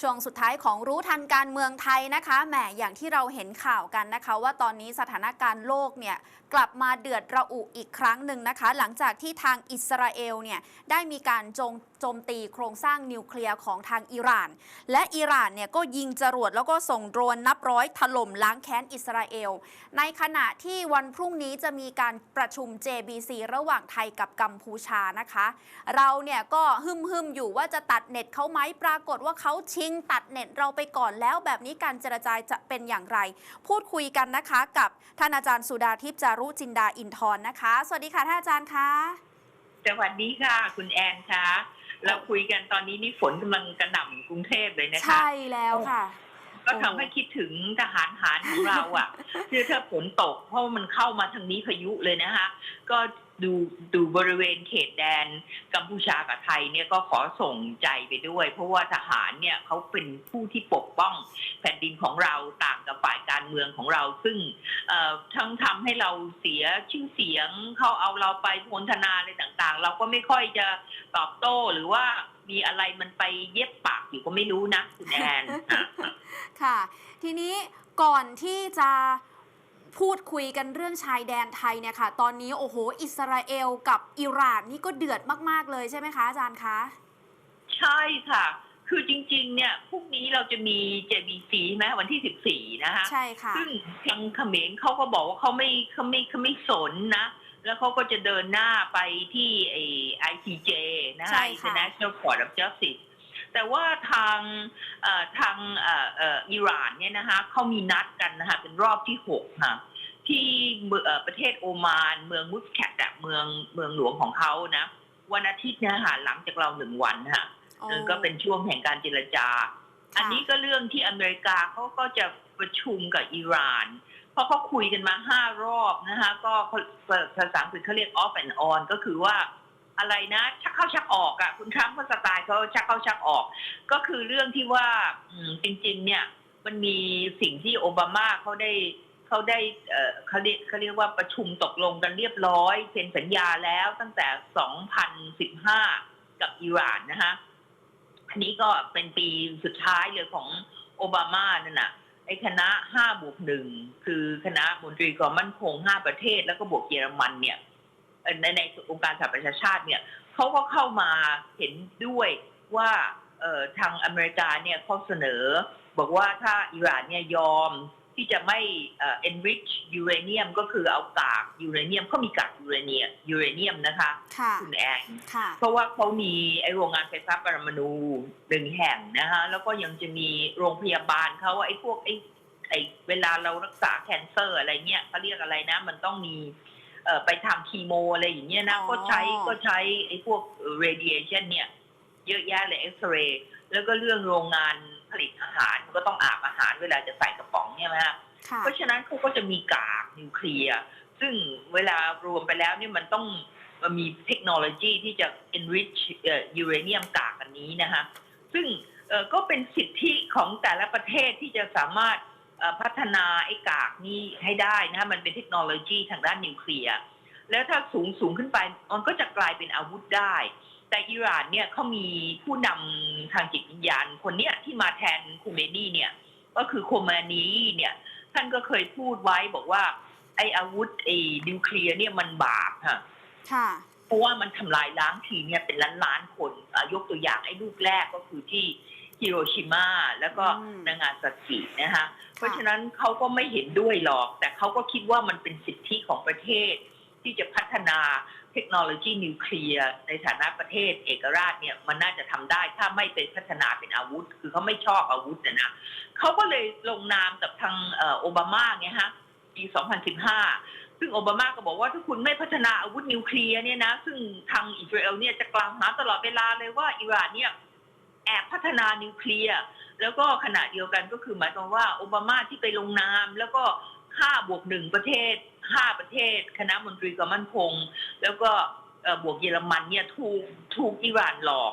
ช่วงสุดท้ายของรู้ทันการเมืองไทยนะคะแหมอย่างที่เราเห็นข่าวกันนะคะ ว่าตอนนี้สถานการณ์โลกเนี่ยกลับมาเดือดระอุอีกครั้งหนึ่งนะคะ หลังจากที่ทางอิสราเอลเนี่ยได้มีการโจงโจมตีโครงสร้างนิวเคลียร์ของทางอิหร่าน และอิหร่านเนี่ยก็ยิงจรวดแล้วก็ส่งโดรนนับร้อยถล่มล้างแค้นอิสราเอล ในขณะที่วันพรุ่งนี้จะมีการประชุม JBC ระหว่างไทยกับกัมพูชานะคะ เราเนี่ยก็ฮึมฮึมอยู่ว่าจะตัดเน็ตเขาไหมปรากฏว่าเขาชิงตัดเน็ตเราไปก่อนแล้ว แบบนี้การเจรจาจะเป็นอย่างไร พูดคุยกันนะคะกับท่านอาจารย์สุดาทิพย์จารุจินดาอินทร์นะคะ สวัสดีค่ะท่านอาจารย์คะสวัสดีค่ะ คุณแอนคะเราคุยกันตอนนี้นี่ฝนกำลังกระหน่ำกรุงเทพเลยนะคะใช่แล้วค่ะก็ทำให้คิดถึงทหารหารของเราอะคือถ้าฝนตกเพราะมันเข้ามาทางนี้พายุเลยนะคะ ก็ ดูดูบริเวณเขตแดนกัมพูชากับไทยเนี่ยก็ขอส่งใจไปด้วย เพราะว่าทหารเนี่ยเขาเป็นผู้ที่ปกป้องแผ่นดินของเราต่างกับฝ่ายการเมืองของเรา ซึ่งเอ่อทั้งทำให้เราเสียชื่อเสียงเขาเอาเราไปพลธนาอะไรต่างๆ เราก็ไม่ค่อยจะตอบโต้หรือว่ามีอะไรมันไปเย็บปากอยู่ก็ไม่รู้นะคุณแอนค่ะ ทีนี้ก่อนที่จะ พูดคุยกันเรื่องชายแดนไทยเนี่ยค่ะ ตอนนี้โอ้โห อิสราเอลกับอิหร่านนี่ก็เดือดมาก ๆ เลยใช่ไหมคะอาจารย์คะ ใช่ค่ะ คือจริง ๆ เนี่ยพรุ่งนี้เราจะมี JBC ใช่ไหมวันที่ 14 นะคะ ใช่ค่ะ ซึ่งทางเขมรเขาก็บอกว่าเขาไม่เขาไม่เขาไม่สนนะ แล้วเขาก็จะเดินหน้าไปที่ไอ ICJ นะใช่คะค่ะ International Court of Justice แต่ว่าทางเอ่อทางเอ่อเอ่ออิหร่านเนี่ยนะคะเขามีนัดกันนะคะเป็นรอบที่หกค่ะที่เมืองเอ่อประเทศโอมาน เมืองมุสแคตอะเมืองเมืองหลวงของเขานะวันอาทิตย์เนะค่ะหลังจากเราหนึ่งวันค่ะโอ้เออก็เป็นช่วงแห่งการเจรจาค่ะอันนี้ก็เรื่องที่อเมริกาเขาก็จะประชุมกับอิหร่าน เพราะเขาคุยกันมาห้ารอบนะคะก็เขาภาษาอังกฤษเขาเรียก off and on ก็คือว่า อะไรนะ ชักเข้าชักออกอะ่ะคุณทรัมป์เขาสไตล์เขาชักเข้าชักออก ก็คือเรื่องที่ว่าจริง ๆ เนี่ย มันมีสิ่งที่โอบามาเขาได้เขาได้เขาเรียกเขาเรียกว่าประชุมตกลงกันเรียบร้อยเซ็นสัญญาแล้วตั้งแต่ 2015 กับอิหร่านนะคะอันนี้ก็เป็นปีสุดท้ายเลยของโอบามานั่นน่ะไอ้คณะห้าบวกหนึ่งคือคณะมนตรีความมั่นคงห้าประเทศแล้วก็บวกเยอรมันเนี่ย ในในองค์การสหประชาชาติเนี่ยเขาก็เข้ามาเห็นด้วยว่าเอ่อทางอเมริกาเนี่ยเขาเสนอ บอกว่าถ้าอิหร่านเนี่ยยอมที่จะไม่เอ่อ enrich uranium ก็คือเอากากยูเรเนียมเขามีกากยูเรเนียมยูเรเนียมนะคะค่ะคุณแอนค่ะเพราะว่าเขามีไอโรงงานไฟฟ้าปรมาณูหนึ่งแห่งนะคะแล้วก็ยังจะมีโรงพยาบาลเขาไอพวกไอไอเวลาเรารักษาแคนเซอร์อะไรเงี้ยเขาเรียกอะไรนะ มันต้องมีเอ่อ ไปทำคีโมอะไรอย่างเงี้ยนะอ๋อก็ใช้ก็ใช้ไอพวก radiation เนี่ยเยอะแยะเลยเอ็กซเรย์แล้วก็เรื่องโรงงานผลิตอาหารก็ต้องอาบอาหารเวลาจะใส่กระป๋องเนี่ยนะฮะค่ะเพราะฉะนั้นเขาก็จะมีกากนิวเคลียร์ซึ่งเวลารวมไปแล้วเนี่ยมันต้องมันมีเทคโนโลยีที่จะ enrich เอ่อยูเรเนียมกากอันนี้นะคะซึ่งเอ่อก็เป็นสิทธิของแต่ละประเทศที่จะสามารถเอ่อ พัฒนาไอ้กากนี้ให้ได้นะคะมันเป็นเทคโนโลยีทางด้านนิวเคลียร์แล้วถ้าสูงสูงขึ้นไปมันก็จะกลายเป็นอาวุธได้ แต่อิหร่านเนี่ยเขามีผู้นำทางจิตวิญญาณคนเนี้ยที่มาแทนคูเมนีเนี่ย ก็คือโคมานีเนี่ย ท่านก็เคยพูดไว้บอกว่า ไออาวุธไอนิวเคลียร์เนี่ยมันบาปค่ะค่ะเพราะว่ามันทำลายล้างทีเนี่ยเป็นล้านล้านๆคนอะยกตัวอย่างไอ้ลูกแรกก็คือที่ฮิโรชิมาแล้วก็อืมนางาซากินะคะ เพราะฉะนั้นเขาก็ไม่เห็นด้วยหรอก แต่เขาก็คิดว่ามันเป็นสิทธิของประเทศ ที่จะพัฒนาเทคโนโลยีนิวเคลียร์ในฐานะประเทศเอกราชเนี่ยมันน่าจะทำได้ถ้าไม่เป็นพัฒนาเป็นอาวุธ คือเขาไม่ชอบอาวุธนะนะเขาก็เลยลงนามกับทางโอบามาไงฮะปี 2015 ซึ่งโอบามาก็บอกว่าถ้าคุณไม่พัฒนาอาวุธนิวเคลียร์เนี่ยนะ ซึ่งทางอิสราเอลเนี่ยจะกล่าวหาตลอดเวลาเลยว่าอิหร่านเนี่ยแอบพัฒนานิวเคลียร์ แล้วก็ขณะเดียวกันก็คือหมายความว่าโอบามาที่ไปลงนาม แล้วก็ห้าบวกหนึ่งประเทศห้าประเทศ คณะมนตรีความมั่นคง แล้วก็เอ่อบวกเยอรมันเนี่ยถูกถูกอิหร่านหลอก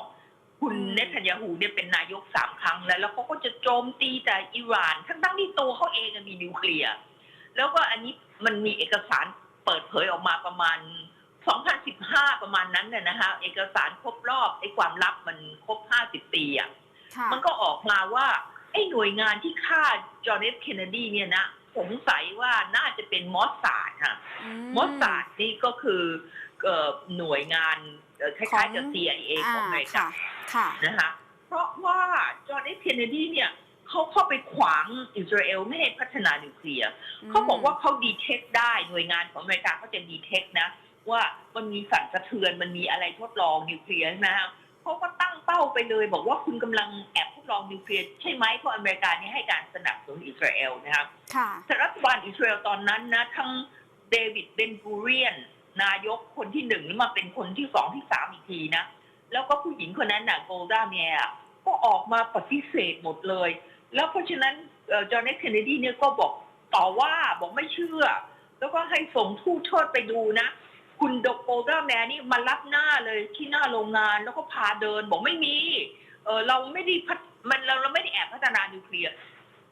คุณอืมเนทันยาฮูเนี่ยเป็นนายกสามครั้งแล้ว แล้วเขาก็จะโจมตีแต่อิหร่าน ทั้งทั้งๆที่ตัวเขาเองอะมีนิวเคลียร์แล้วก็อันนี้มันมีเอกสารเปิดเผยออกมาประมาณ 2015 ประมาณนั้นน่ะนะคะเอกสารครบรอบไอ้ความลับมันครบ 50 ปีอะค่ะ มันก็ออกมาว่าไอ้หน่วยงานที่ฆ่าจอห์นเอฟเคนเนดีเนี่ยนะสงสัยว่าน่าจะเป็นมอสซาดค่ะมอสซาดนี่ก็คือเอ่อหน่วยงานเอ่อคล้ายๆกับของ CIA ของอเมริกาค่ะค่ะนะคะเพราะว่าจอห์นเอฟเคนเนดีเนี่ยเขาเข้าไปขวางอิสราเอลไม่ให้พัฒนานิวเคลียร์เขาบอกว่าเขาดีเทคได้หน่วยงานของอเมริกาเขาจะดีเทคนะ ว่ามันมีสั่นสะเทือนมันมีอะไรทดลองนิวเคลียร์ใช่ไหมฮะ เขาก็ตั้งเป้าไปเลยบอกว่าคุณกำลังแอบทดลองนิวเคลียร์ใช่ไหมเพราะอเมริกานี่ให้การสนับสนุนอิสราเอลนะครับค่ะแต่รัฐบาลอิสราเอลตอนนั้นนะทั้งเดวิดเบนกูเรียน นายกคนที่หนึ่งแล้วมาเป็นคนที่สองที่สามอีกทีนะ แล้วก็ผู้หญิงคนนั้นน่ะโกลดาเมียก็ออกมาปฏิเสธหมดเลย แล้วเพราะฉะนั้นจอห์นเอฟเคนเนดีเนี่ยก็บอกต่อว่าบอกไม่เชื่อ แล้วก็ให้ส่งทูตเชิดไปดูนะ คุณดกโกลดาแมนนี่มารับหน้าเลยที่หน้าโรงงาน แล้วก็พาเดินบอกไม่มีเออเราไม่ได้พัฒมันเราเราไม่ได้แอบพัฒนานิวเคลียร์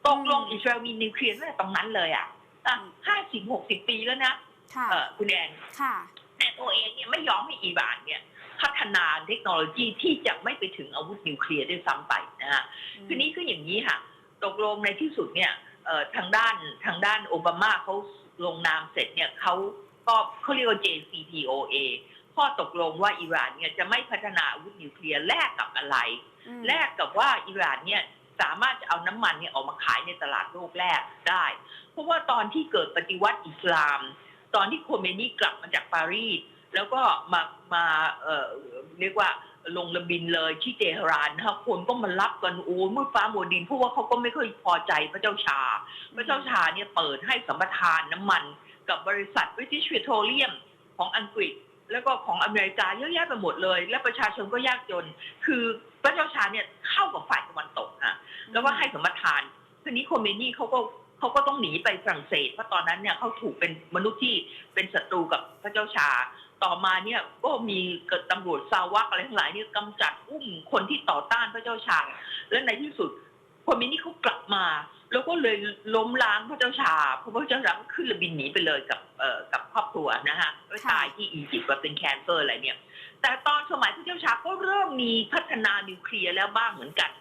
ตกลงอืมอิสราเอลมีนิวเคลียร์ตั้งแต่ตรงนั้นเลยอะอะห้าสิบหกสิบปีแล้วนะค่ะเออคุณแอนค่ะแต่ตัวเองเนี่ยไม่ยอมให้อิหร่านเนี่ยพัฒนาเทคโนโลยีที่จะไม่ไปถึงอาวุธนิวเคลียร์ด้วยซ้ำไปนะฮะทีนี้ก็อย่างนี้ค่ะ ตกลงในที่สุดเนี่ยเอ่อทางด้านทางด้านโอบามาเขาลงนามเสร็จเนี่ยเขา ก็เขาเรียกว่า JCPOA ข้อตกลงว่าอิหร่านเนี่ยจะไม่พัฒนาอาวุธนิวเคลียร์แลกกับอะไรอืมแลกกับว่าอิหร่านเนี่ยสามารถจะเอาน้ำมันเนี่ยออกมาขายในตลาดโลกแรกได้ เพราะว่าตอนที่เกิดปฏิวัติอิสลาม ตอนที่โคเมนีกลับมาจากปารีสแล้วก็มามาเอ่อเรียกว่าลงระบินเลยที่เตหะรานนะครับคนก็มารับกันโอ้มืดฟ้ามัวดินเพราะว่าเขาก็ไม่ค่อยพอใจพระเจ้าชา พระเจ้าชาเนี่ยเปิดให้สัมปทานน้ำมัน กับบริษัท British Petroleum ของอังกฤษ แล้วก็ของอเมริกาเยอะแยะไปหมดเลย และประชาชนก็ยากจน คือพระเจ้าชาเนี่ยเข้ากับฝ่ายตะวันตกค่ะแล้วก็ให้สัมปทานทีนี้โคเมนี่เขาก็เขาก็ต้องหนีไปฝรั่งเศสเพราะตอนนั้นเนี่ยเขาถูกเป็นมนุษย์ที่เป็นศัตรูกับพระเจ้าชา ต่อมาเนี่ยก็มีเกิดตำรวจซาวักอะไรทั้งหลายเนี่ยกำจัดอุ้มคนที่ต่อต้านพระเจ้าชา และในที่สุดโคเมนี่เขากลับมา แล้วก็เลยล้มล้างพระเจ้าชาเพราะพระเจ้าชาก็ขึ้นเรือบินหนีไปเลยกับเอ่อกับครอบครัวนะฮะก็ตายที่อียิปต์ว่าเป็นแคนเซอร์อะไรเนี่ย แต่ตอนสมัยพระเจ้าชาก็เริ่มมีพัฒนานิวเคลียร์แล้วบ้างเหมือนกัน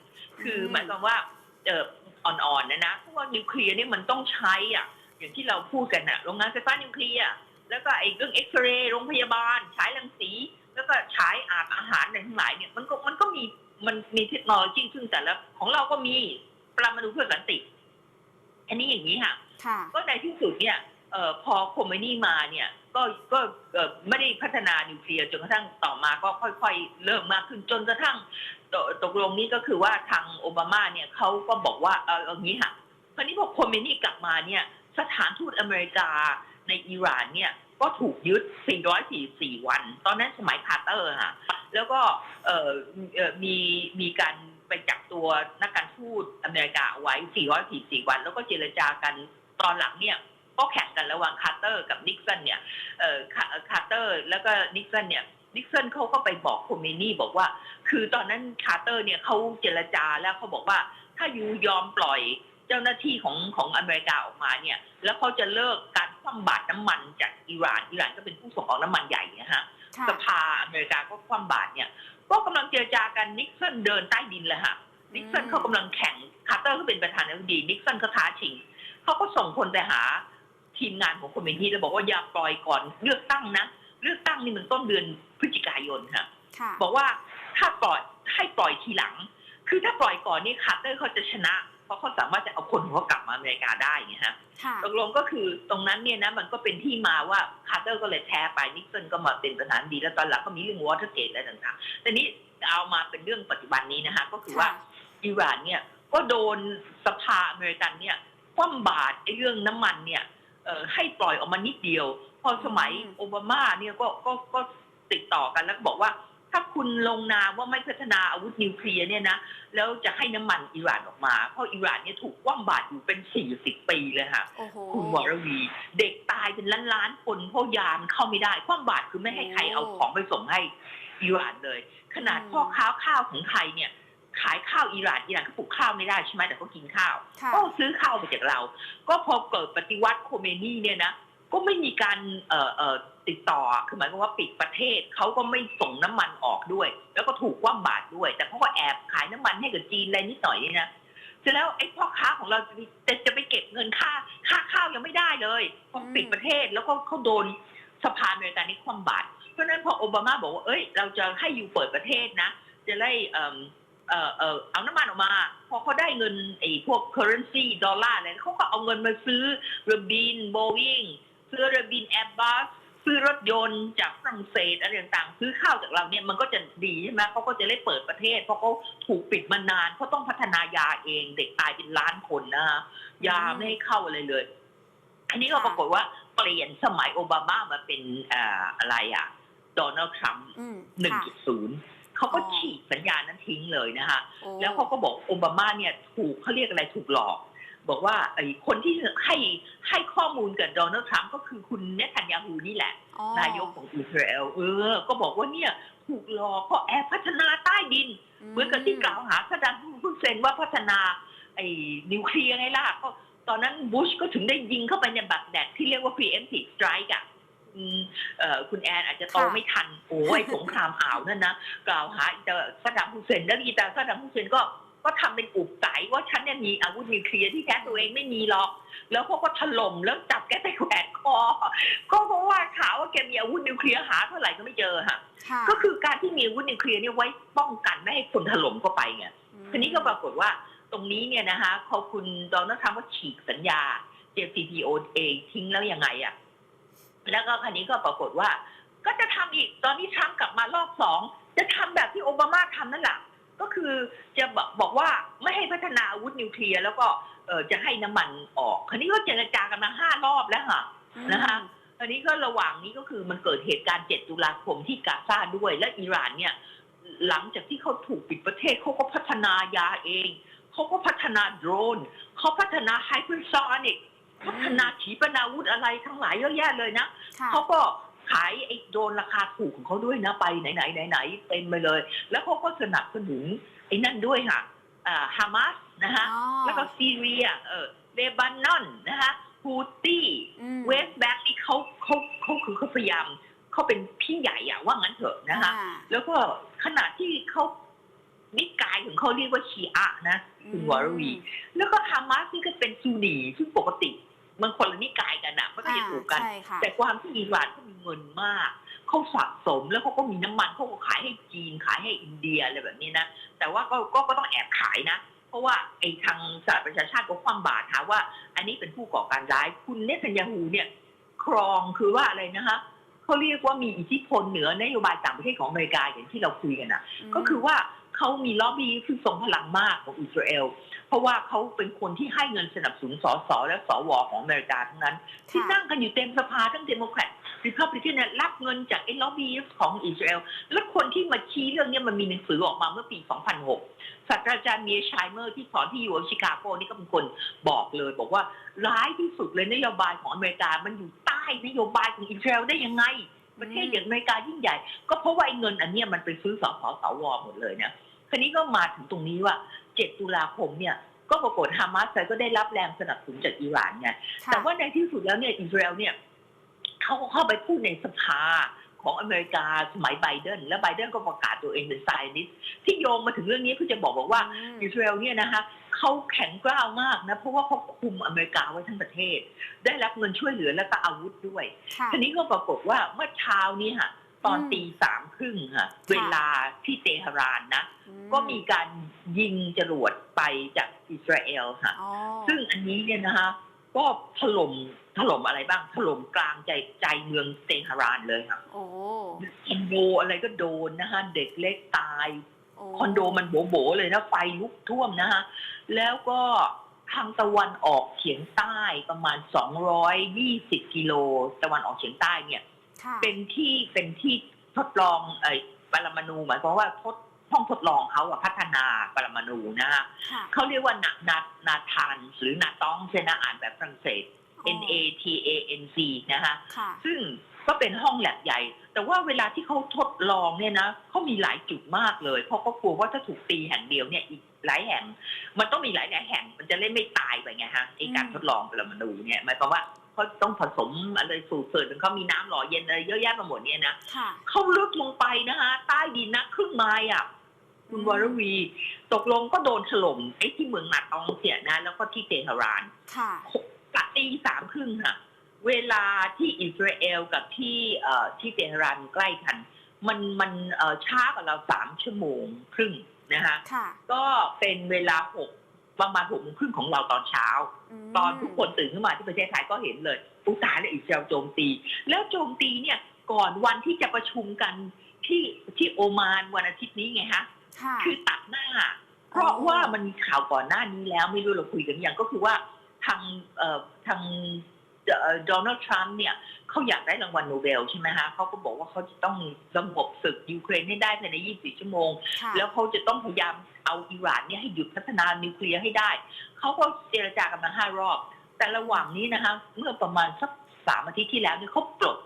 คือหมายความว่าเอออ่อนๆนะนะเพราะว่านิวเคลียร์นี่มันต้องใช้อะอย่างที่เราพูดกันน่ะโรงงานไฟฟ้านิวเคลียร์แล้วก็ไอ้เรื่องเอ็กซเรย์โรงพยาบาลฉายรังสี แล้วก็ฉายอาบอาหารอะไรทั้งหลายเนี่ยมันก็มันก็มีมันมีเทคโนโลยีซึ่งแต่ละของเราก็มีปรมาณูเพื่อสันติ อันนี้อย่างนี้ค่ะ ค่ะ ก็ในที่สุดเนี่ยเอ่อพอโคเมนี่มาเนี่ย ก็ก็เอ่อไม่ได้พัฒนานิวเคลียร์จนกระทั่งต่อมาก็ค่อยๆ เริ่มมากขึ้นจนกระทั่งตตกลงนี้ก็คือว่าทางโอบามาเนี่ยเขาก็บอกว่าเอออย่างนี้ค่ะคราวนี้พอโคเมนี่กลับมาเนี่ยสถานทูตอเมริกาในอิหร่านเนี่ยก็ถูกยึด 444 วัน ตอนนั้นสมัยคาร์เตอร์ค่ะ แล้วก็เอ่อเอ่อมีมีการ ไปจับตัวนักการทูตอเมริกาเอาไว้ 444 วัน แล้วก็เจรจากันตอนหลังเนี่ยก็แข่งกันระหว่างคาร์เตอร์กับนิกสันเนี่ยเอ่อคาคาร์เตอร์แล้วก็นิกสันเนี่ยนิกสันเขาก็ไปบอกโคเมนี่บอกว่า คือตอนนั้นคาร์เตอร์เนี่ยเขาเจรจาแล้วเขาบอกว่าถ้ายูยอมปล่อยเจ้าหน้าที่ของของอเมริกาออกมาเนี่ย แล้วเขาจะเลิกการคว่ำบาตรน้ำมันจากอิหร่านอิหร่านก็เป็นผู้ส่งออกน้ำมันใหญ่นะฮะค่ะสภาอเมริกาก็คว่ำบาตรเนี่ย ก็กำลังเจรจากันนิกสันเดินใต้ดินเลยค่ะนิกสันเขากำลังแข่งคาร์เตอร์ก็เป็นประธานาธิบดีนิกสันเขาท้าชิงเขาก็ส่งคนไปหาทีมงานของคอมมิวนิสต์แล้วบอกว่าอย่าปล่อยก่อนเลือกตั้งนะเลือกตั้งนี่มันต้นเดือนพฤศจิกายนค่ะค่ะบอกว่าถ้าปล่อยให้ปล่อยทีหลัง คือถ้าปล่อยก่อนนี่คาร์เตอร์เขาจะชนะเพ ราะเขาสามารถจะเอาคนของเขากลับมาอเมริกาได้ไงฮะค่ะตกลงก็คือตรงนั้นเนี่ยนะมันก็เป็นที่มาว่าคาร์เตอร์ก็เลยแพ้ไปนิกสันก็มาเป็นประธานาธิบดีแล้วตอนหลังก็มีเรื่องวอเตอร์เกตอะไรต่างๆแต่นี้เอามาเป็นเรื่องปัจจุบันนี้นะคะก็คือว่าอิหร่านเนี่ยก็โดนสภาอเมริกันเนี่ยคว่ำบาตรไอ้เรื่องน้ำมันเนี่ยเอ่อให้ปล่อยออกมานิดเดียว พอสมัยอืมโอบามาเนี่ยก็ก็ก็ติดต่อกันแล้วก็บอกว่า ถ้าคุณลงนามว่าไม่พัฒนาอาวุธนิวเคลียร์เนี่ยนะแล้วจะให้น้ำมันอิหร่านออกมา เพราะอิหร่านเนี่ยถูกคว่ำบาตรอยู่เป็น 40 ปีเลยค่ะโอ้โหคุณวรวี เด็กตายเป็นล้านล้านๆคนเพราะยามนเข้าไม่ได้ความบาตรคือไม่ให้ใครเอาของไปส่งให้อิหร่านเลย ขนาดอืมพ่อค้าข้าวของไทยเนี่ยขายข้าวอิหร่านอิหร่านก็ปลูกข้าวไม่ได้ใช่ไหมแต่ก็กินข้าวค่ะก็ซื้อข้าวมาจากเรา ก็พอเกิดปฏิวัติโคเมนีเนี่ยนะก็ไม่มีการเอ่อเอ่อ ติดต่อคือหมายความว่าปิดประเทศเขาก็ไม่ส่งน้ำมันออกด้วย แล้วก็ถูกว่ำบาตรด้วย แต่เขาก็แอบขายน้ำมันให้กับจีนอะไรนิดหน่อยนี่นะเสร็จแล้วไอ้พ่อค้าของเราจะจะไปเก็บเงินค่าค่าข้าวยังไม่ได้เลยเพราะอืมปิดประเทศแล้วก็เขาโดนสภาอเมริกานี่คว่ำบาตรเพราะนั้นพอโอบามาบอกว่าเอ้ย เราจะให้อยู่เปิดประเทศนะ จะได้เอ่อเอ่อเอ่อเอาน้ำมันออกมา พอเขาได้เงินไอ้พวก currency ดอลลาร์อะไรเขาก็เอาเงินมาซื้อเรือบินโบวิงซื้อเรือบินแอร์บัส ซื้อรถยนต์จากฝรั่งเศสอะไรต่างๆ ซื้อข้าวจากเราเนี่ยมันก็จะดีใช่ไหมเขาก็จะได้เปิดประเทศ เพราะเขาถูกปิดมานานเขาต้องพัฒนายาเองเด็กตายเป็นล้านคนนะฮะยาไม่ให้เข้าอะไรเลย อันนี้ก็ปรากฏว่าเปลี่ยนสมัยโอบามามาเป็นอ่าอะไรอะโดนัลด์ทรัมป์อืมหนึ่งค่ะจุดศูนย์เขาก็อ๋อฉีกสัญญานั้นทิ้งเลยนะคะโอ้แล้วเขาก็บอกโอบามาเนี่ยถูกเขาเรียกอะไรถูกหลอก บอกว่าไอ้คนที่ให้ให้ข้อมูลกับโดนัลด์ทรัมป์ก็คือคุณเนทันยาฮูนี่แหละอ๋อนายกของอิสราเอลเออ ก็บอกว่าเนี่ยถูกหลอกเพราะแอบพัฒนาใต้ดิน เหมือนกับที่กล่าวหาซาดัมฮุสเซนว่าพัฒนาไอ้นิวเคลียร์ไงล่ะก็ตอนนั้นบุชก็ถึงได้ยิงเข้าไปในบักแดดที่เรียกว่า preemptive strike อะอืมเอ่อคุณแอนอาจจะโตไม่ทัน โอ้ยสงครามอ่าวนั่นนะ กล่าวหาอิตาซาดัมฮุสเซนแล้วอีตาซาดัมฮุสเซนก็ ก็ทำเป็นอุบไสว่าฉันเนี่ยมีอาวุธนิวเคลียร์ที่แท้ตัวเองไม่มีหรอก แล้วเขาก็ถล่มแล้วจับแกไปแขวนคอก็เพราะว่าข่าวว่าแกมีอาวุธนิวเคลียร์หาเท่าไหร่ก็ไม่เจอค่ะค่ะก็คือการที่มีอาวุธนิวเคลียร์เนี่ยไว้ป้องกันไม่ให้คนถล่มเข้าไปไงทีนี้ก็ปรากฏว่าตรงนี้เนี่ยนะคะเขาคุณโดนัลด์ทรัมป์ก็ฉีกสัญญา JCPOA ทิ้งแล้วยังไงอะ่ะแล้วก็คันนี้ก็ปรากฏว่า ก็จะทำอีกตอนนี้ทรัมป์กลับมารอบสองจะทำแบบที่โอบามาทำนั่นแหละ ก็คือจะบอกบอกว่าไม่ให้พัฒนาอาวุธนิวเคลียร์แล้วก็เออจะให้น้ำมันออกคันนี้ก็เจรจากันมาห้ารอบแล้วค่ะ นะคะอันนี้ก็ระหว่างนี้ก็คือมันเกิดเหตุการณ์ 7 ตุลาคมที่กาซาด้วย และอิหร่านเนี่ย หลังจากที่เขาถูกปิดประเทศเขาก็พัฒนายาเอง เขาก็พัฒนาโดรน เขาพัฒนาไฮเปอร์ซอนิก พัฒนาขีปนาวุธอะไรทั้งหลายเยอะแยะเลยนะ ค่ะ เขาก็ ขายไอ้โดรนราคาถูกของเขาด้วยนะไปไหนไหนไหนไหนๆเต็มไปเลย แล้วเขาก็สนับสนุนไอ้นั่นด้วยค่ะอ่าฮามาสนะฮะอ๋อแล้วก็ซีเรียเออเลบานอนนะคะฮูตี้อืมเวสแบ็กนี่เขาเขาเขาคือเขาพยายามเขาเป็นพี่ใหญ่อะว่างั้นเถอะนะคะอ่าแล้วก็ขณะที่เขานิกายของเขาเรียกว่าชีอะนะ คุณวรวี แล้วก็ฮามาสนี่ก็เป็นซูนีซึ่งปกติ มันคนละนิกายกันอะมันก็จะถูกกันใช่ค่ะแต่ความที่อิหร่านเขามีเงินมากเขาสะสมแล้วเขาก็มีน้ำมันเขาก็ขายให้จีนขายให้อินเดียอะไรแบบนี้นะแต่ว่าก็ก็ก็ต้องแอบขายนะ เพราะว่าไอ้ทางสหประชาชาติก็ความบาดหาว่า อันนี้เป็นผู้ก่อการร้ายคุณเนทันยาฮูเนี่ย ครองคือว่าอะไรนะคะเขาเรียกว่ามีอิทธิพลเหนือนโยบายต่างประเทศของอเมริกาอย่างที่เราคุยกันนะก็คือว่าเขามีล็อบบี้ที่ทรงพลังมากของอิสราเอล เพราะว่าเขาเป็นคนที่ให้เงินสนับสนุนสสและสวของอเมริกาทั้งนั้น ที่ค่ะนั่งกันอยู่เต็มสภาทั้งเดโมแครตริพับลิกันเนี่ยรับเงินจากไอ้ล็อบบี้ของอิสราเอลและคนที่มาชี้เรื่องเนี้ยมันมีหนังสือออกมาเมื่อปี 2006ศาสตราจารย์เมียชายเมอร์ที่สอนที่อยู่ชิคาโกนี่ก็เป็นคนบอกเลย บอกว่าร้ายที่สุดเลยนโยบายของอเมริกามันอยู่ใต้นโยบายของอิสราเอลได้ยังไงประเทศอย่างอเมริกายิ่งใหญ่ ก็เพราะว่าไอ้เงินอันเนี้ยมันไปซื้อสสสวหมดเลยเนี่ยคราวนี้ก็มาถึงตรงนี้ว่า 7 ตุลาคมเนี่ยก็ปรากฏฮามาสก็ได้รับแรงสนับสนุนจากอิหร่านไงค่ะแต่ว่าในที่สุดแล้วเนี่ยอิสราเอลเนี่ยเขาเข้าไปพูดในสภาของอเมริกาสมัยไบเดนแล้วไบเดนก็ประกาศตัวเองเป็นไซนิสที่โยงมาถึงเรื่องนี้เพื่อจะบอกบอกว่าอืมอิสราเอลเนี่ยนะคะเขาแข็งกร้าวมากนะ เพราะว่าเขาคุมอเมริกาไว้ทั้งประเทศ ได้รับเงินช่วยเหลือและก็อาวุธด้วยค่ะทีนี้ก็ปรากฏว่าเมื่อเช้านี้ค่ะ ตอนอืมตีสามครึ่งค่ะ เวลาที่เตหะรานนะอืก็มีการยิงจรวดไปจากอิสราเอลค่ะอ๋อซึ่งอันนี้เนี่ยนะคะ ก็ถล่มถล่มอะไรบ้าง ถล่มกลางใจใจเมืองเตหะรานเลยค่ะโอ้คอนโดอะไรก็โดนนะคะเด็กเล็กตายโอ้คอนโดมันโบ๋ๆเลยนะไฟลุกท่วมนะคะ แล้วก็ทางตะวันออกเฉียงใต้ประมาณ 220 กิโลตะวันออกเฉียงใต้เนี่ยค่ะ เป็นที่เป็นที่ทดลองไอ้ปรมาณูหมายความว่าทดห้องทดลองเขาอะพัฒนาปรมาณูนะฮะค่ะเขาเรียกว่านานานาทานหรือนาต้องเซนะอ่านแบบฝรั่งเศส N A T A N C นะฮะค่ะซึ่งก็เป็นห้องแลบใหญ่ แต่ว่าเวลาที่เขาทดลองเนี่ยนะเขามีหลายจุดมากเลย เพราะเขากลัวว่าถ้าถูกตีแห่งเดียวเนี่ยอีกหลายแห่ง มันต้องมีหลายหลายๆแห่ง มันจะเล่นไม่ตายไปไงฮะไอการอืมทดลองปรมาณูเนี่ยหมายความว่า เขาต้องผสมอะไรสูตรเสริมเขามีน้ำหล่อเย็นอะไรเยอะแยะไปหมดเนี่ยนะค่ะเขาลึกลงไปนะคะใต้ดินนะครึ่งไม้อะคุณวรวี ตกลงก็โดนถล่มไอ้ที่เมืองนาตองเสียนะ แล้วก็ที่เตหะรานค่ะกะตีสามครึ่งค่ะ เวลาที่อิสราเอลกับที่เอ่อที่เตหะรานใกล้กัน มันมันเอ่อช้ากว่าเราสามชั่วโมงครึ่งนะคะค่ะก็เป็นเวลาหก ประมาณหกโมงครึ่งของเราตอนเช้ามตอนทุกคนตื่นขึ้นมาที่ประเทศไทยก็เห็นเลยอุยตายแล้วอิสราเอลโจมตี แล้วโจมตีเนี่ยก่อนวันที่จะประชุมกันที่ที่โอมานวันอาทิตย์นี้ไงฮะค่ะคือตัดหน้า เพราะว่ามันมีข่าวก่อนหน้านี้แล้วไม่รู้เราคุยกันยังก็คือว่าทางเอ่อทาง โดนัลด์ทรัมป์เนี่ยเขาอยากได้รางวัลโนเบลใช่ไหมฮะเขาก็บอกว่าเขาจะต้องสงบศึกยูเครนให้ได้ภายใน 24 ชั่วโมงค่ะแล้วเขาจะต้องพยายามเอาอิหร่านเนี่ยให้หยุดพัฒนานิวเคลียร์ให้ได้ เขาก็เจรจากันมาห้ารอบ แต่ระหว่างนี้นะคะเมื่อประมาณสักสามอาทิตย์ที่แล้วเนี่ยเขาปลด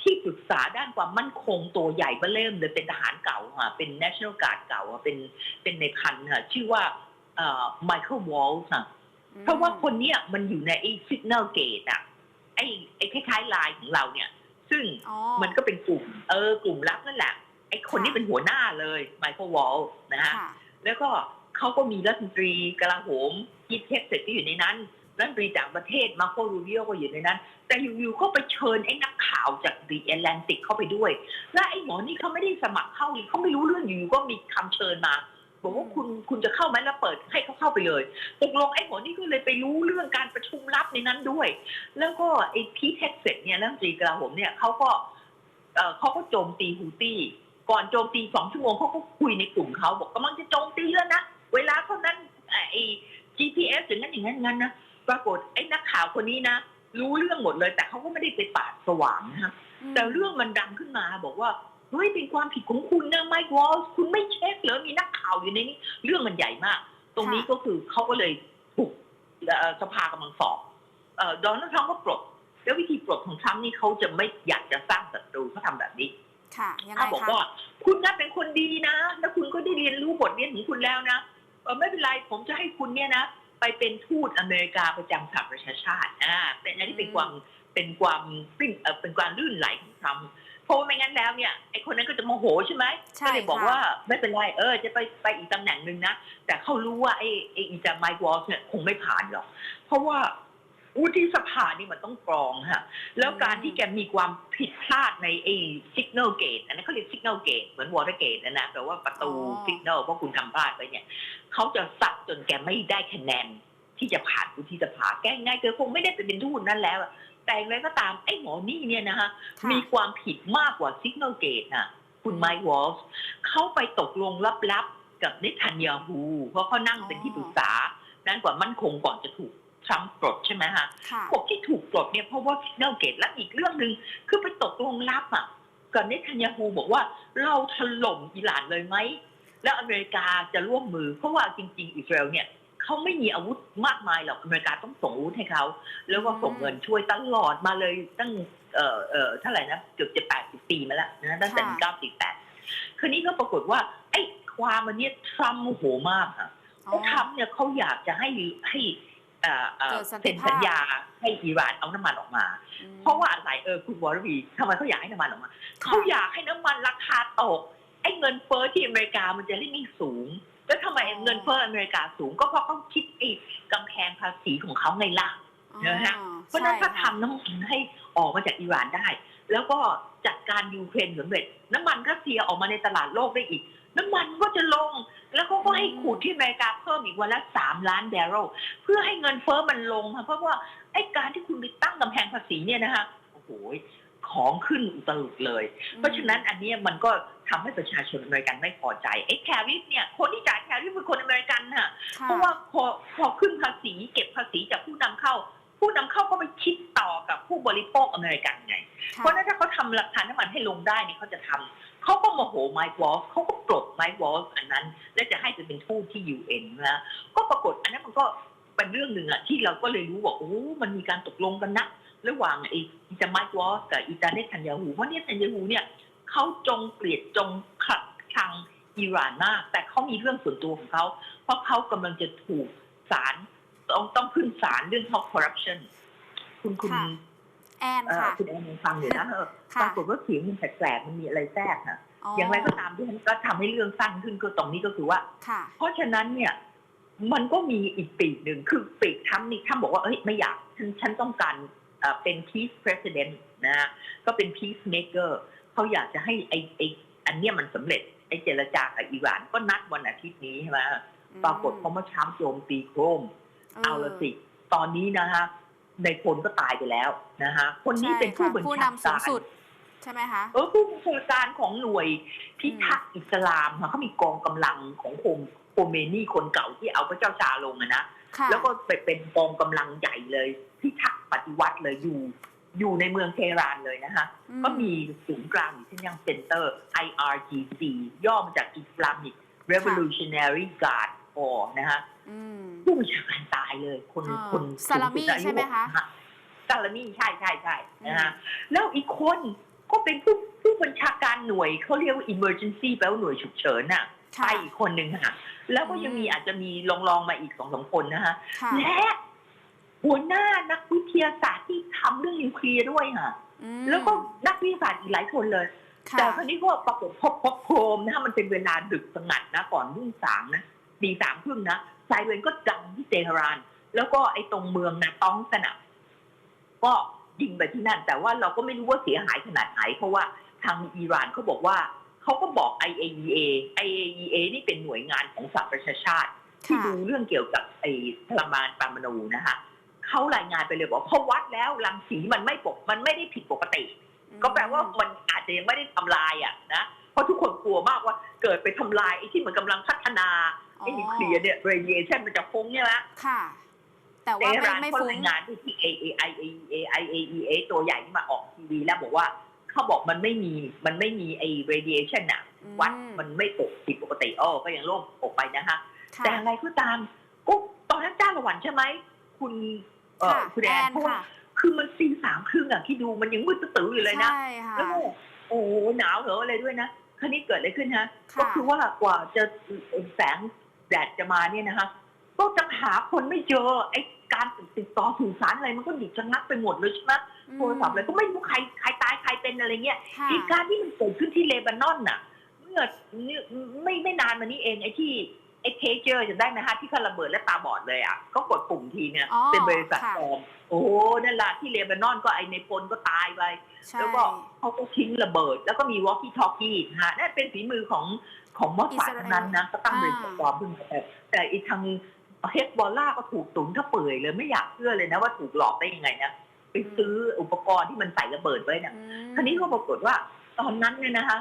ที่ปรึกษาด้านความมั่นคงตัวใหญ่เบ้อเริ่มเลยเป็นทหารเก่าค่ะเป็น national guard เก่าอะเป็นเป็นในพันค่ะชื่อว่าเอ่อ Michael Waltz ค่ะเพราะว่าคนเนี้ยมันอยู่ในไอ้ signal gate อะ ไอ้ไอ้คล้ายๆไลน์ของเราเนี่ย ซึ่งอ๋อมันก็เป็นกลุ่ม เออกลุ่มลับนั่นแหละไอ้คนนี้ค่ะเป็นหัวหน้าเลยไมเคิลวอลนะฮะค่ะแล้วก็เขาก็มีรัฐมนตรีกลาโหมยีเทคเสร็จก็อยู่ในนั้นรัฐมนตรีต่างประเทศมาโครูบิโอก็อยู่ในนั้น แต่อยู่ๆก็ไปเชิญไอ้นักข่าวจากดีแอตแลนติกเข้าไปด้วย และไอ้หมอนี่เขาไม่ได้สมัครเข้าเลยเขาไม่รู้เรื่องอยู่ๆก็มีคำเชิญมา บอกว่าคุณคุณจะเข้าไหมแล้วเปิดให้เขาเข้าไปเลยตกลงไอ้หมอนี่ก็เลยไปรู้เรื่องการประชุมลับในนั้นด้วย แล้วก็ไอ้พีเท็กเสร็จเนี่ยรัฐมนตรีกลาโหมเนี่ยเขาก็เอ่อเขาก็โจมตีฮูตี้ ก่อนโจมตีสองชั่วโมงเขาก็คุยในกลุ่มเขาบอกกำลังจะโจมตีแล้วนะเวลาเท่านั้นไอ้ GPS อย่างนั้นอย่างนั้นอย่างนั้นนะปรากฏไอ้นักข่าวคนนี้นะรู้เรื่องหมดเลย แต่เขาก็ไม่ได้ไปปาดสว่างนะฮะมแต่เรื่องมันดังขึ้นมาบอกว่า เฮ้ยเป็นความผิดของคุณนะไมค์วอลส์คุณไม่เช็คเหรอมีนักข่าวอยู่ในนี้ เรื่องมันใหญ่มาก ตรงนี้ก็คือเขาก็เลยถูกเอ่อสภากำลังสอบเอ่อดอนัลด์ทรัมป์ก็ปลด แล้ววิธีปลดของทรัมป์นี่เขาจะไม่อยากจะสร้างศัตรูเขาทำแบบนี้ค่ะยังไงถ้าบอกคะว่าคุณน่าเป็นคนดีนะ แล้วคุณก็ได้เรียนรู้บทเรียนของคุณแล้วนะเออไม่เป็นไรผมจะให้คุณเนี่ยนะไปเป็นทูตอเมริกาประจำสหประชาชาติอ่าเป็นอันนี้เป็นความเป็นความปิ้นเออเป็นความลื่นไหลของทรัมป์ เพราะว่าไม่งั้นแล้วเนี่ยไอคนนั้นก็จะโมโหใช่ไหมใช่ก็เลยบอกค่ะว่าไม่เป็นไรเออ จะไปไปอีกตำแหน่งหนึ่งนะแต่เขารู้ว่าไอ้ไอ้อีจาไมค์วอลส์เนี่ยคงไม่ผ่านหรอก เพราะว่าวุฒิสภานี่มันต้องกรองฮะแล้วการที่แกมีความผิดพลาดในไอ้สิกเนลเกตอันนั้นเขาเรียกสิกเนลเกตเหมือนวอเตอร์เกตนะนะแปลว่าประตูอ๋อสิกเนลเพราะคุณทำพลาดไปเนี่ยเขาจะสับจนแกไม่ได้คะแนนที่จะผ่านวุฒิสภาแกง่ายเกินคงไม่ได้ไปเป็นทูตนั่นแล้วอะ แต่อย่างไรก็ตามไอ้หมอนี่เนี่ยนะฮะค่ะ มีความผิดมากกว่าสิกเนลเกตน่ะ คุณไมค์วอลส์เขาไปตกลงลับๆ กับเนทันยาฮูเพราะเขานั่งเป็นที่ปรึกษาด้านความมั่นคงก่อนจะถูกทรัมป์ปลดใช่ไหมฮะค่ะ พวกที่ถูกปลดเนี่ยเพราะว่าสิกเนลเกตและอีกเรื่องหนึ่งคือไปตกลงลับอะกับเนทันยาฮูบอกว่าเราถล่มอิหร่านเลยไหม แล้วอเมริกาจะร่วมมือ เพราะว่าจริง ๆ อิสราเอลเนี่ย เขาไม่มีอาวุธมากมายหรอกอเมริกาต้องส่งอาวุธให้เขาแล้วก็ส่งเงินช่วยตลอดมาเลยตั้งเอ่อเอ่อเท่าไหร่นะเกือบจะแปดสิบปีมาแล้วนะตั้งแต่ค่ะเก้าสิบแปดคืนนี้ก็ปรากฏว่า ไอ้ความมันเนี่ยทรัมป์โมโหมากอะอ๋เพอราะทรัมป์เนี่ยเขาอยากจะให้ให้เอ่อเอ่อเกิดสันติเซ็นภาพสัญญาให้อิหร่านเอาน้ำมันออกมาอืมเพราะว่าอะไรเออคุณวรวีทำไมเขาอยากให้น้ำมันออกมาเขาอยากให้น้ำมันราคาตกไอ้เงินเฟ้อที่อเมริกามันจะได้ไม่สูง แล้วทำไมเงินเฟ้ออเมริกาสูง ก็เพราะเขาคิดไอ้กำแพงภาษีของเขาไงล่ะนะฮะอ๋อเพราะฉะนั้นถ้าใช่ค่ะทำน้ำมันให้ออกมาจากอิหร่านได้ แล้วก็จัดการยูเครนสำเร็จ น้ำมันรัสเซียออกมาในตลาดโลกได้อีก น้ำมันก็จะลง แล้วเขาก็ให้ขูดที่อเมริกาเพิ่มอีกวันละสามล้านแบเรลเพื่อให้เงินเฟ้อมันลงค่ะเพราะว่าไอ้การที่คุณไปตั้งกำแพงภาษีเนี่ยนะคะโอ้โหของขึ้นอุตลุดเลย เพราะฉะนั้นอันเนี้ยมันก็ ทำให้ประชาชนอเมริกันไม่พอใจไอ้แคริฟเนี่ยคนที่จ่ายแคริฟเป็นคนอเมริกันน่ะค่เพราะว่าพอพอขึ้นภาษีเก็บภาษีจากผู้นำเข้า ผู้นำเข้าก็ไปคิดต่อกับผู้บริโภคอเมริกันไงค่ะเพราะฉะนั้นถ้าเขาทำราคาน้ำมันให้ลงได้เนี่ยเขาจะทำเขาก็โมโหไมค์วอลส์เขาก็ปลดไมค์วอลส์อันนั้น และจะให้ไปเป็นทูตที่ยูเอ็นนะก็ปรากฏอันนั้นมันก็เป็นเรื่องหนึ่งอะที่เราก็เลยรู้ว่าโอ้มันมีการตกลงกันนะระหว่างไอ้อิจาไมค์วอลส์กับอิจาเนตันยาฮูเพราะเนี่ยเนตันยาฮูเนี่ย เขาจงเกลียดจงขัดชังอิหร่านมาก แต่เขามีเรื่องส่วนตัวของเขา เพราะเขากำลังจะถูกศาลต้องต้องขึ้นศาลเรื่องของคอร์รัปชันคุณคุณค่ะแอนเอ่อค่ะคุณแอนยังฟังอยู่นะเออค่ะปรากฏว่าเสียงมันแปลกๆมันมีอะไรแทรกนะอ๋ออย่างไรก็ตามที่ฉันก็ทำให้เรื่องสั้นขึ้นก็ตรงนี้ก็คือว่าค่ะเพราะฉะนั้นเนี่ย มันก็มีอีกปีกหนึ่งคือปีกทั้งนี่ท่านบอกว่าเอ้ยไม่อยากฉันฉันต้องการเอ่อเป็น peace president นะฮะก็เป็น peace maker เขาอยากจะให้ไอ้ไอ้อันเนี้ยมันสำเร็จไอ้เจรจากับอิหร่านก็นัดวันอาทิตย์นี้ใช่ไหมปรากฏพอเมื่อเช้าโจมตีโครม เอาละสิ ตอนนี้นะฮะในพลก็ตายไปแล้วนะฮะคนนี้เป็นผู้บัญผู้ชานำสูกางรสุดใช่ไหมคะเออผู้บัญชาการของหน่วยพิทักษ์อิสลามค่ะเขามีกองกำลังของโคมโคเมนี่คนเก่าที่เอาพระเจ้าชาลงอะนะค่ะแล้วก็ไปเป็นกองกำลังใหญ่เลยพิทักษ์ปฏิวัติเลยอยู่ อยู่ในเมืองเทหรานเลยนะคะอืก็มีศูนย์กลางอยู่ที่ยังเซ็นเตอร์ IRGC ย่อมาจาก Islamic Revolutionary Guard อนะฮะอืมผู้บัญชาการตายเลย คนอ่าคนซาลามี่สูงสุดอายุใช่ไหมคะซาลามี่ใช่ใช่ใช่นะฮะแล้วอีกคนก็เป็นผู้ผู้บัญชาการหน่วยเขาเรียกว่า emergency แปลว่าหน่วยฉุกเฉินน่ะค่ะไปอีกคนหนึ่งค่ะ แล้วก็ยังมีอืมอาจจะมีลองลองๆมาอีกสองสามคนนะฮะค่ะและ หัวหน้านักวิทยาศาสตร์ที่ทำเรื่องนิวเคลียร์ด้วยค่ะอืมแล้วก็นักวิทยาศาสตร์อีกหลายคนเลยค่ะแต่คราวนี้ก็ปรากฏพบพบโครมนะฮะมันเป็นเวลาดึกสงัดนะ ก่อนรุ่งสางนะตีสามครึ่งนะไซเรนก็ดังที่เตหะราน แล้วก็ไอ้ตรงเมืองนาต้องสนะก็ยิงไปที่นั่น แต่ว่าเราก็ไม่รู้ว่าเสียหายขนาดไหน เพราะว่าทางอิหร่านเขาบอกว่าเขาก็บอก IAEA IAEA นี่เป็นหน่วยงานของสหประชาชาติ ที่ค่ะดูเรื่องเกี่ยวกับไอ้พลังงานปรมาณูนะคะ เขารายงานไปเลยบอกว่าพอวัดแล้วรังสีมันไม่ปกมันไม่ได้ผิดปกติ ก็แปลว่ามันอาจจะยังไม่ได้ทำลายอะนะเพราะทุกคนกลัวมากว่าเกิดไปทำลายไอ้ที่มันกำลังพัฒนาไอ้นิวเคลียร์เนี่ย radiation มันจะฟุ้งใช่ไหมค่ะ แต่เตว่าหะไม่รานไม่เขาฟุ้งรายงานที่ที่ IAEA IAEA ตัวใหญ่ที่มาออกทีวีแล้วบอกว่าเขาบอกมันไม่มีมันไม่มีไอ้ radiation อะวัดมันไม่ปกผิดปกติอ้อก็ยังโล่งอกไปนะคะค่ะแต่อะไรก็ตามก็ตอนนั้นจ้าละวันใช่ไหม คุณ เออค่ะคุณแอนเพราะว่าค่ะคือมันตีสามครึ่งอะที่ดูมันยังมืดตื้อๆอยู่เลยนะใช่ค่ะแล้วก็โอ้โหหนาวเหรออะไรด้วยนะคราวนี้เกิดอะไรขึ้นฮะค่ะก็คือว่ากว่าจะแสงแดดจะมาเนี่ยนะคะก็จะหาคนไม่เจอไอ้การติดต่อสื่อสารอะไรมันก็ดิบชะงักไปหมดเลยใช่ไหมโทรศัพท์อะไรก็ไม่รู้ใครใครตายใครเป็นอะไรเงี้ยค่ะเหตุการณ์ที่มันเกิดขึ้นที่เลบานอนน่ะ เมื่อไม่ไม่นานมานี้เองไอ้ที่ ไอ้เพเจอร์จะได้ไหมฮะที่เขาระเบิดและตาบอดเลยอะก็กดปุ่มทีเนี่ยอ๋อเป็นบริษัทค่ะปลอมโอ้โหนั่นแหละที่เลบานอนก็ไอ้ในพลก็ตายไปใช่ แล้วก็เขาก็ทิ้งระเบิด แล้วก็มีวอลกี้ทอ k กี้นะฮะนั่นเป็นฝีมือของของมอสฟาดทั้งนั้นนะก็ตั้งบริษัทปลอมขึ้นมาแต่แต่อีกทางเฮดบอลล่าก็ถูกตุนถ้าเปื่อยเลยไม่อยากเชื่อเลยนะว่าถูกหลอกได้ยังไงนะไปซื้ออุปกรณ์ที่มันใส่ระเบิดไว้เนี่ย อืม คราวนี้ก็ปรากฏว่าตอนนั้นเนี่ยนะคะ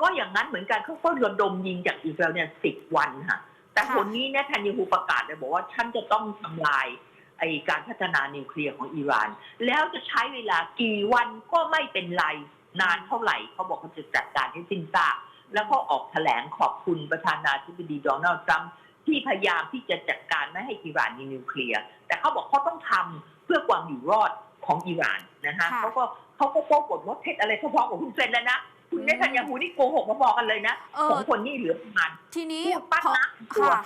ก็อย่างนั้นเหมือนกันเขาก็ระดมยิงจากอิสราเอลเนี่ยสิบวันค่ะ แต่ค่ะคนนี้เนี่ยทันยูฮูประกาศเลยบอกว่าฉันจะต้องทำลายไอการพัฒนานิวเคลียร์ของอิหร่าน แล้วจะใช้เวลากี่วันก็ไม่เป็นไรนานเท่าไหร่เขาบอกเขาจะจัดการให้สิ้นซากแล้วก็ออกแถลงขอบคุณประธานาธิบดีโดนัลด์ทรัมป์ที่พยายามที่จะจัดการไม่ให้อิหร่านมีนิวเคลียร์ แต่เขาบอกเขาต้องทำเพื่อความอยู่รอดของอิหร่านนะคะค่ะเขาก็เขาก็โกดว่าเท็จอะไรเขาพอกับคุณเซนแล้วนะ คุณเนทันยาฮูนี่โกหกมาบอกกันเลยนะเอสอองคนนี่เหลือประมาณทีนี้พูดปั้นพอนะตัวค่ะ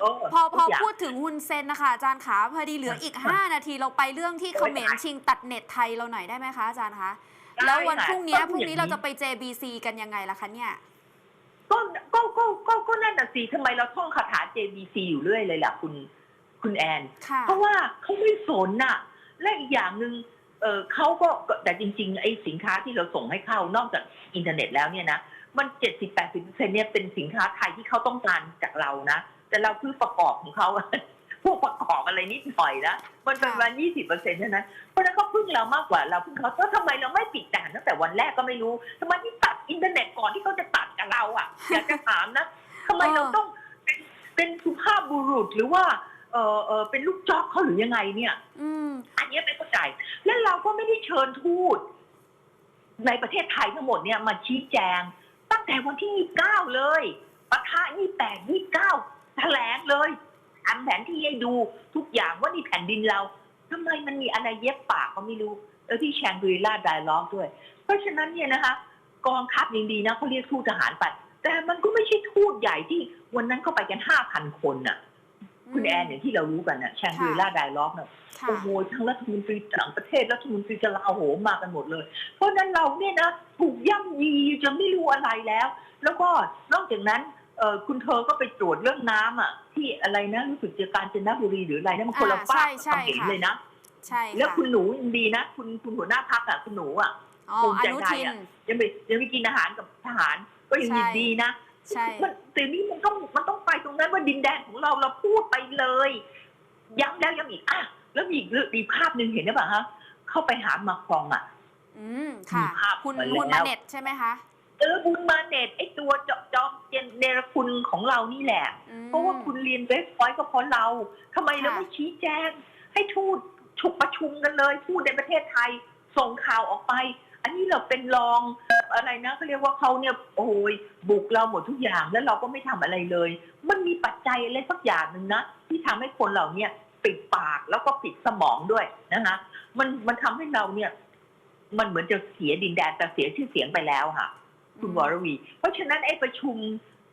เออพอพอทุกย่างพูดถึงฮุนเซนนะคะอาจารย์ขาพอดีเหลืออีก 5 นาทีเราไปเรื่องที่โอ้เขยมรตายชิงตัดเน็ตไทยเราหน่อยได้ไหมคะอาจารย์คะได้แล้ววันค่ะพรุ่งนี้ก็พรุ่งนี้อย่เราจะไป JBC กันยังไงล่ะคะเนี่ยก็ก็ก็ก็ก็นั่นน่ะสิทำไมเราท่องคาถา JBC อยู่เรื่อยเลยล่ะคุณคุณแอนค่ะเพราะว่าเขาไม่สนน่ะ และอีกอย่างหนึ่ง เออเขาก็แต่จริง ๆ ไอ้สินค้าที่เราส่งให้เข้านอกจากอินเทอร์เน็ตแล้วเนี่ยนะมันเจ็ดสิบแปดสิบเปอร์เซ็นเนี่ยเป็นสินค้าไทยที่เขาต้องการจากเรานะ แต่เราคือประกอบของเขาพวกประกอบอะไรนิดหน่อยนะมันเป็นประมาณยี่สิบเปอร์เซ็นต์เท่านั้นเพราะฉะนั้นเขาพึ่งเรามากกว่าเราพึ่งเขาแล้วทำไมเราไม่ปิดด่านตั้งแต่วันแรกก็ไม่รู้ทำไมที่ตัดอินเทอร์เน็ตก่อนที่เขาจะตัดกับเราอะอยากจะถามนะทำไมเราต้องเป็นเป็นสุภาพบุรุษหรือว่า เออเออเป็นลูกจอกเขาหรือยังไงเนี่ยอืมอันเนี้ยไม่เข้าใจ และเราก็ไม่ได้เชิญทูตในประเทศไทยทั้งหมดเนี่ยมาชี้แจง ตั้งแต่วันที่ 29 เลยปะทะ28 29 แถลงเลยทำแผนที่ให้ดูทุกอย่างว่านี่แผ่นดินเราทำไมมันมีอะไรเย็บปากก็ไม่รู้แล้วที่แชงกรีลาไดล็อกด้วย เพราะฉะนั้นเนี่ยนะคะ กองทัพยังดีนะเขาเรียกทูตทหารไปแต่มันก็ไม่ใช่ทูตใหญ่ที่วันนั้นเข้าไปกัน5,000คนน่ะ คุณแอนอย่างที่เรารู้กันนะแชงกรีล่าไดล็อกเนี่ยค่ะโอ้โหทั้งรัฐมนตรีต่างประเทศรัฐมนตรีกลาโหมมากันหมดเลย เพราะฉะนั้นเราเนี่ยนะถูกย่ำยีจนไม่รู้อะไรแล้ว แล้วก็นอกจากนั้นเออคุณเธอก็ไปตรวจเรื่องน้ำอะ ที่อะไรนะรู้สึกจะการจนบุรีหรืออะไรนะมันคนละอ่าป้ากใช่กับเห็นค่ะเลยนะใช่แล้วค่ะคุณหนูยังดีนะ คุณคุณหัวหน้าพักอะคุณหนูอะอ๋อภูมิอใจนุไทยทินอะยังไปยังไปกินอาหารกับทหาร ก็ยังใช่ยินดีนะ ใช่มันแต่นี่มันต้องมันต้องไปตรงนั้นว่าดินแดนของเราเราพูดไปเลย ย้ำแล้วย้ำอีกอะแล้วมีอีกเรื่องอีกภาพหนึ่งเห็นไหมปะฮะเข้าไปหามาครองอะ อืมค่ะมีภาพคุณมาแล้วคุณมาเน็ตใช่ไหมคะเออบุญมาเน็ตไอตัวจอจอมเจนเนรคุณของเรานี่แหละอืมเพราะว่าคุณเรียนเวสพอยต์ก็เพราะเราทำไมเราค่ะไม่ชี้แจง ให้ทูตฉุกประชุมกันเลยทูตในประเทศไทยส่งข่าวออกไป อันนี้เราเป็นรองอะไรนะเขาเรียกว่าเขาเนี่ยโอ้ยบุกเราหมดทุกอย่างแล้วเราก็ไม่ทำอะไรเลย มันมีปัจจัยอะไรสักอย่างหนึ่งนะที่ทำให้คนเราเนี่ยปิดปากแล้วก็ปิดสมองด้วยนะคะมันมันทำให้เราเนี่ย มันเหมือนจะเสียดินแดนแต่เสียชื่อเสียงไปแล้วค่ะ คุณวรวี เพราะฉะนั้นไอ้ประชุม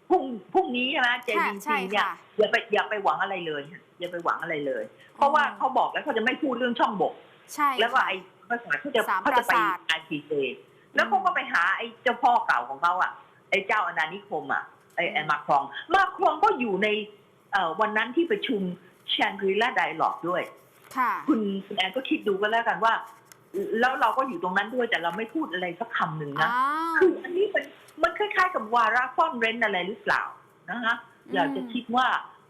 พรุ่งพรุ่งนี้นะเจค่ะดีใช่ซีเนี่ยค่ะอย่าไปอย่าไปหวังอะไรเลย อย่าไปหวังอะไรเลย เพราะว่าเขาบอกแล้วเขาจะไม่พูดเรื่องช่องบก ใช่แล้วก็ค่ะไอ้ ภาษาเขาจะสามเขาจะไปปราสาท ไอพีเจแล้วเขาก็ไปหาไอ้เจ้าพ่อเก่าของเขาอะไอ้เจ้าอนานิคมอะไอ้ไอ้มาครอง มาครองก็อยู่ในเอ่อวันนั้นที่ประชุมแชงกรีลาไดล็อกด้วย ค่ะ คุณคุณแอนก็คิดดูก็แล้วกันว่า แล้วเราก็อยู่ตรงนั้นด้วยแต่เราไม่พูดอะไรสักคำหนึ่งนะ อ้าว คืออันนี้มันมันคล้ายๆกับวาระซ่อนเร้นอะไรหรือเปล่านะคะอยากจะคิดว่า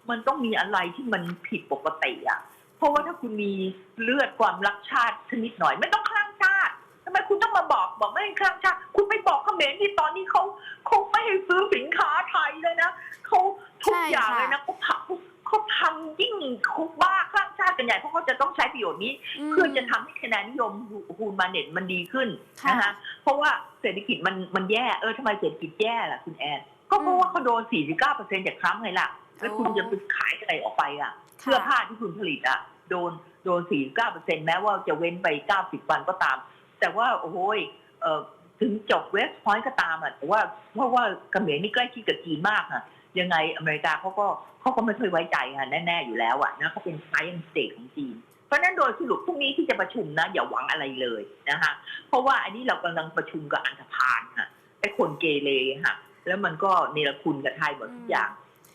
มันต้องมีอะไรที่มันผิดปกติอะ เพราะว่าถ้าคุณมีเลือดความรักชาติชนิดหน่อย ไม่ต้องคลั่งชาติทำไมคุณต้องมาบอกบอกไม่ให้คลั่งชาติ คุณไปบอกเขมรที่ตอนนี้เขาเขาไม่ให้ซื้อสินค้าไทยเลยนะเขาทุกใช่อย่างค่ะเลยนะเขาพังเขาพังยิ่งเขาบ้าคลั่งชาติกันใหญ่เพราะเขาจะต้องใช้ประโยชน์นี้ เพื่อจะทำให้คะแนนนิยมฮูนมาเน็ตมันดีขึ้นค่ะนะคะเพราะว่าเศรษฐกิจมันมันแย่เออทำไมเศรษฐกิจแย่ล่ะคุณแอนก็เพราะว่าเขาโดน 49%จากทรัมป์ไงล่ะ แล้วคุณโอ้จะไปขายอะไรออกไปอะ เสื้อผ้าที่คุณผลิตอะโดนโดน49%แม้ว่าจะเว้นไป90วันก็ตาม แต่ว่าโอ้โหยเออถึงจบเวสพอยต์ก็ตามอะแต่ว่าเพราะว่าเขมรนี่ใกล้ชิดกับจีนมากอะ ยังไงอเมริกาเขาก็เขาก็ไม่เคยไว้ใจค่ะแน่ ๆ อยู่แล้วอะนะเขาเป็นไซเอนสเตทของจีน เพราะฉะนั้นโดยสรุปพรุ่งนี้ที่จะประชุมนะ อย่าหวังอะไรเลยนะคะเพราะว่าอันนี้เรากำลังประชุมกับอันธพาลค่ะไอ้คนเกเรค่ะ แล้วมันก็เนรคุณกับไทยหมดทุกอย่าง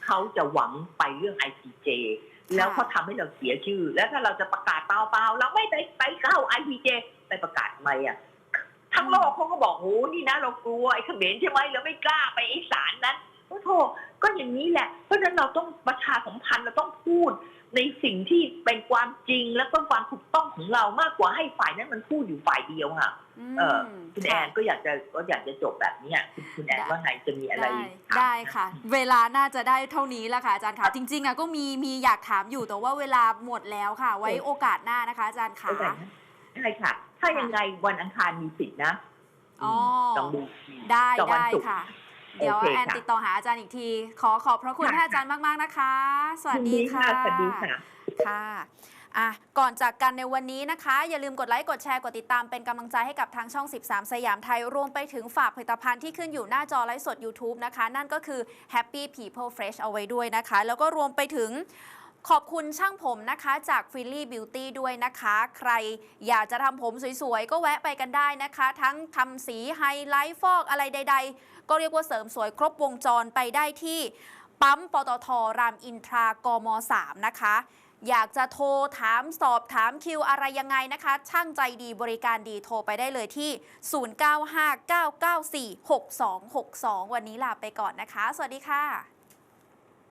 เขาจะหวังไปเรื่อง IPJ แล้วเขาทำให้เราเสียชื่อ แล้วถ้าเราจะประกาศเปล่าๆเราไม่ไปไปเข้า IPJ ไปประกาศทำไมอะทั้งโลกเขาก็บอกโอ้นี่นะเรากลัวไอ้เขมรใช่ไหมเราไม่กล้าไปไอ้ศาลนั้นโอ้โหก็อย่างนี้แหละ เพราะฉะนั้นเราต้องประชาสัมพันธ์เราต้องพูด ในสิ่งที่เป็นความจริงและก็ความถูกต้องของเรามากกว่าให้ฝ่ายนั้นมันพูดอยู่ฝ่ายเดียวค่ะเออคุณแอนก็อยากจะก็อยากจะจบแบบเนี้ยคุณคุณแอนว่าไงจะมีอะไรได้ถามได้ค่ะ เวลาน่าจะได้เท่านี้แล้วค่ะอาจารย์ค่ะจริงๆอะก็มีมีอยากถามอยู่แต่ว่าเวลาหมดแล้วค่ะ ไว้โอกาสหน้านะคะ อาจารย์ค่ะเข้าใจนะใช่ค่ะ ถ้ายังไงวันอังคารมีสิทธินะอ๋อลองดูได้แต่วันได้ศุกร์ค่ะ เดี๋ยวโอเคแอนค่ะติดต่อหาอาจารย์อีกที ขอขอบพระคุณค่ะท่านอาจารย์มาก ๆ นะคะ สวัสยินดีค่ะสวัสดีค่ะค่ะอะ ก่อนจากกันในวันนี้นะคะ อย่าลืมกดไลค์ กดแชร์ กดติดตามเป็นกำลังใจให้กับทางช่อง 13 สยามไทย รวมไปถึงฝากผลิตภัณฑ์ที่ขึ้นอยู่หน้าจอไลฟ์สด YouTube นะคะ นั่นก็คือ Happy People Fresh เอาไว้ด้วยนะคะ แล้วก็รวมไปถึงขอบคุณช่างผมนะคะจาก f r e e l y Beauty ด้วยนะคะ ใครอยากจะทำผมสวยๆ ก็แวะไปกันได้นะคะ ทั้งทำสีไฮไลท์ฟอกอะไรใด ๆ ก็เรียกว่าเสริมสวยครบวงจรไปได้ที่ปั๊มปตทรามอินทรากม 3 นะคะ อยากจะโทรถามสอบถามคิวอะไรยังไงนะคะ ช่างใจดีบริการดีโทรไปได้เลยที่ 0959946262 วันนี้ลาไปก่อนนะคะ สวัสดีค่ะ